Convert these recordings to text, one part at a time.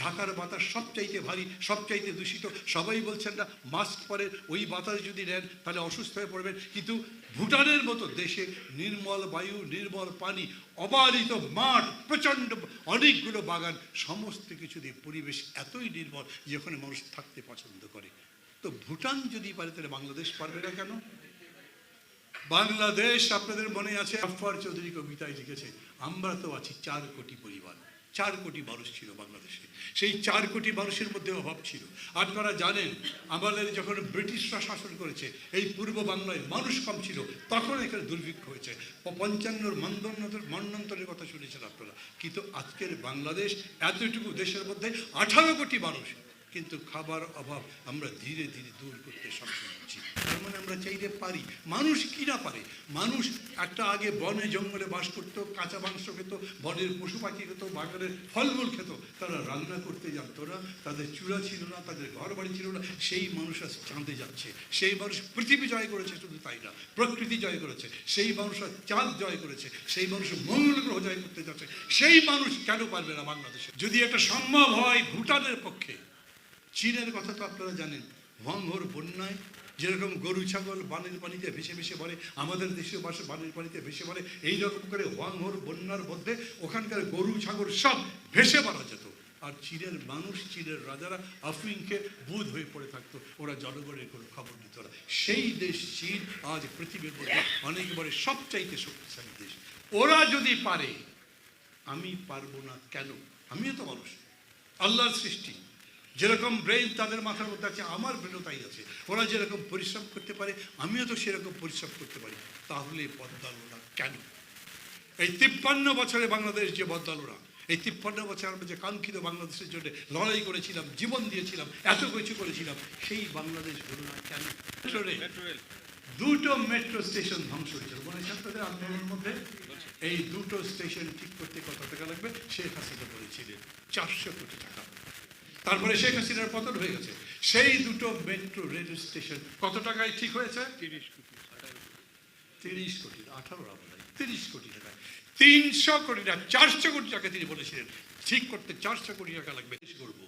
ঢাকার বাতাস সবচাইতে ভারী, সবচাইতে দূষিত। সবাই বলছেন না, মাস্ক পরে ওই বাতাস যদি নেন, তাহলে অসুস্থ হয়ে পড়বেন। কিন্তু ভুটানের মতো দেশে নির্মল বায়ু, নির্মল পানি অবারিত মাঠ, প্রচণ্ড অনেকগুলো বাগান, সমস্ত কিছু দিয়ে পরিবেশ এতই নির্মল যে ওখানে মানুষ থাকতে পছন্দ করে। তো ভুটান যদি পারে, তাহলে বাংলাদেশ পারবে না কেন? বাংলাদেশ, আপনাদের মনে আছে আফার চৌধুরী কবিতায় লিখেছে, আমরা তো আছি চার কোটি পরিবার। চার কোটি মানুষ ছিল বাংলাদেশে। সেই চার কোটি মানুষের মধ্যে অভাব ছিল। আপনারা জানেন, আমাদের যখন ব্রিটিশরা শাসন করেছে, এই পূর্ব বাংলায় মানুষ কম ছিল, তখন এখানে দুর্ভিক্ষ হয়েছে। পঞ্চান্নর মন্দন্নতর মন্নন্তরের কথা শুনেছেন আপনারা। কিন্তু আজকের বাংলাদেশ এতটুকু দেশের মধ্যে আঠারো কোটি মানুষ। কিন্তু খাবার অভাব আমরা ধীরে ধীরে দূর করতে সক্ষম আমরা চাইলে পারি। মানুষ কি না পারে? মানুষ একটা আগে বনে জঙ্গলে বাস করতো, কাঁচা মাংস খেত, বনের পশু পাখি খেত, বাগানের ফলমূল খেত। তারা রান্না করতে জানতো না, তাদের চূড়া ছিল না, তাদের ঘর বাড়ি ছিল না। সেই মানুষ আজ চাঁদে যাচ্ছে। সেই মানুষ পৃথিবী জয় করেছে, শুধু তাই না, প্রকৃতি জয় করেছে। সেই মানুষ আজ চাঁদ জয় করেছে। সেই মানুষ মঙ্গল গ্রহ জয় করতে যাচ্ছে। সেই মানুষ কেন পারবে না বাংলাদেশে? যদি এটা সম্ভব হয় ভুটানের পক্ষে। চীনের কথা তো আপনারা জানেন ভঙ্গর বন্যায় যেরকম গরু, ছাগল, বানের পানিতে ভেসে ভেসে মরে আমাদের দেশীয় বাসে বানের পানিতে ভেসে মরে এই রকম করে ওয়াংহর, বন্যার মধ্যে ওখানকার গরু, ছাগল সব ভেসে মারা যেত। আর চীনের মানুষ, চীনের রাজারা আফরিনকে বুধ হয়ে পড়ে থাকতো, ওরা জনগণের কোনো খবর নিত না। সেই দেশ চীন, আজ পৃথিবীর মধ্যে অনেকবারে সবচাইতে শক্তিশালী দেশ। ওরা যদি পারে, আমি পারব না কেন? আমিও তো মানুষ। আল্লাহর সৃষ্টি। যেরকম ব্রেন তাদের মাথার মধ্যে আছে আমার ব্রেনও তাই আছে। ওরা যেরকম পরিশ্রম করতে পারে আমিও তো সেরকম পরিশ্রম করতে পারি। তাহলে বদলালো না কেন? এই তিপ্পান্ন বছরে বাংলাদেশ যে বদলালো না এই তিপ্পান্ন বছর আমরা যে কাঙ্ক্ষিত বাংলাদেশের জন্য লড়াই করেছিলাম জীবন দিয়েছিলাম এত কিছু করেছিলাম সেই বাংলাদেশ হলো না কেন? দুটো মেট্রো স্টেশন ধ্বংস হয়েছিল মনে আপনাদের আন্দোলনের মধ্যে? এই দুটো স্টেশন ঠিক করতে কত টাকা লাগবে? শেখ হাসিনা বলেছিলেন চারশো কোটি টাকা। তারপরে শেখ হাসিনার পতন হয়ে গেছে। সেই দুটো মেট্রো রেল স্টেশন কত টাকায় ঠিক হয়েছে? তিরিশ কোটি তিরিশ কোটি আঠারো তিরিশ কোটি টাকা তিনশো কোটি টাকা চারশো কোটি টাকা তিনি বলেছিলেন। ঠিক করতে চারশো কোটি টাকা লাগবে। করব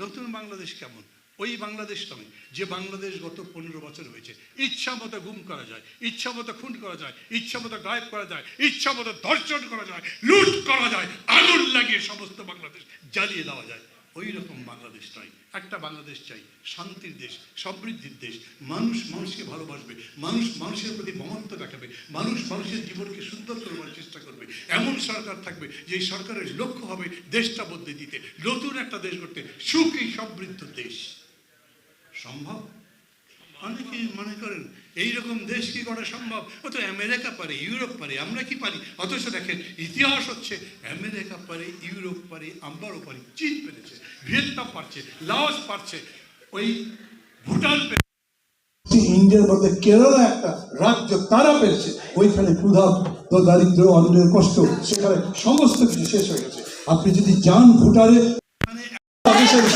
নতুন বাংলাদেশ কেমন? ওই বাংলাদেশ নয় যে বাংলাদেশ গত পনেরো বছর হয়েছে। ইচ্ছা মতো গুম করা যায় ইচ্ছা মতো খুন করা যায় ইচ্ছা মতো গায়েব করা যায় ইচ্ছা মতো ধর্ষণ করা যায় লুট করা যায় আগুন লাগিয়ে সমস্ত বাংলাদেশ জ্বালিয়ে দেওয়া যায়। ওই রকম বাংলাদেশ নয় একটা বাংলাদেশ চাই, শান্তির দেশ, সমৃদ্ধির দেশ। মানুষ মানুষকে ভালোবাসবে, মানুষ মানুষের প্রতি মমত্ব দেখাবে, মানুষ মানুষের জীবনকে সুন্দর করবার চেষ্টা করবে। এমন সরকার থাকবে যে সরকারের লক্ষ্য হবে দেশটা বদলে দিতে। নতুন একটা দেশ করতে সুখী, সমৃদ্ধ দেশ। সম্ভব? অনেকেই মনে করেন এইরকম দেশ কি করা সম্ভব? ও তো আমেরিকা পারে ইউরোপ পারে আমরা কি পারি? অথচ দেখেন ইতিহাস হচ্ছে আমেরিকা পারে ইউরোপ পারে আমরাও পারি চীন পেরেছে ভিয়েতনাম পারছে লাওস পারছে ওই ভুটান পেরেছে। ইন্ডিয়ার মধ্যে কেরালা একটা রাজ্য তারা পেয়েছে ওইখানে ক্ষুধা তো দারিদ্র অন্যের কষ্ট সেখানে সমস্ত কিছু শেষ হয়ে গেছে। আপনি যদি যান ভুটানে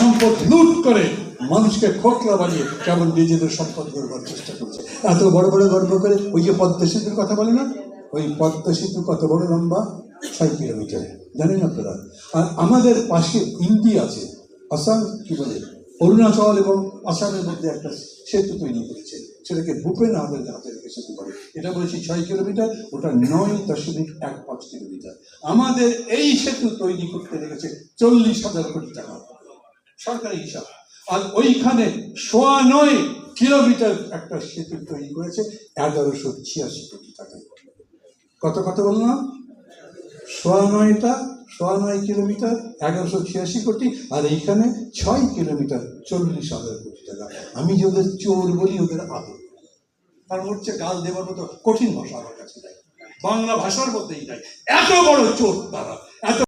সম্পদ লুট করে মানুষকে খোকলা বানিয়ে কেমন নিজেদের সম্পদ করবার চেষ্টা করছে। এত বড় বড় গর্ব করে ওই যে পদ্মা সেতুর কথা বলে না? ওই পদ্মা সেতু কত বড় লম্বা? ছয় কিলোমিটার। জানেন আপনারা? আর আমাদের পাশে ইন্ডিয়া আছে, আসাম, কি বলে, অরুণাচল এবং আসামের মধ্যে একটা সেতু তৈরি করেছে। সেটাকে ভূপেন হাজার হাজারকে সেতু বলে। এটা বলেছি ছয় কিলোমিটার, ওটা নয় দশমিক এক পাঁচ কিলোমিটার। আমাদের এই সেতু তৈরি করতে লেগেছে চল্লিশ হাজার কোটি টাকা। সরকারি হিসাব। আর ওইখানে সোয়া নয় কিলোমিটার একটা সেতু তৈরি করেছে, এগারোশো ছিয়াশি কোটি টাকা কত কত বললাম সোয়া নয়টা সোয়া নয় কিলোমিটার, এগারোশো ছিয়াশি কোটি, আর এইখানে ছয় কিলোমিটার, চল্লিশ হাজার কোটি টাকা। আমি যে ওদের চোর বলি, ওদের আদর। কারণ হচ্ছে গাল দেওয়ার মতো কঠিন ভাষা আমার কাছে বাংলা ভাষার মধ্যেই নাই। এত বড় চোর তারা। এত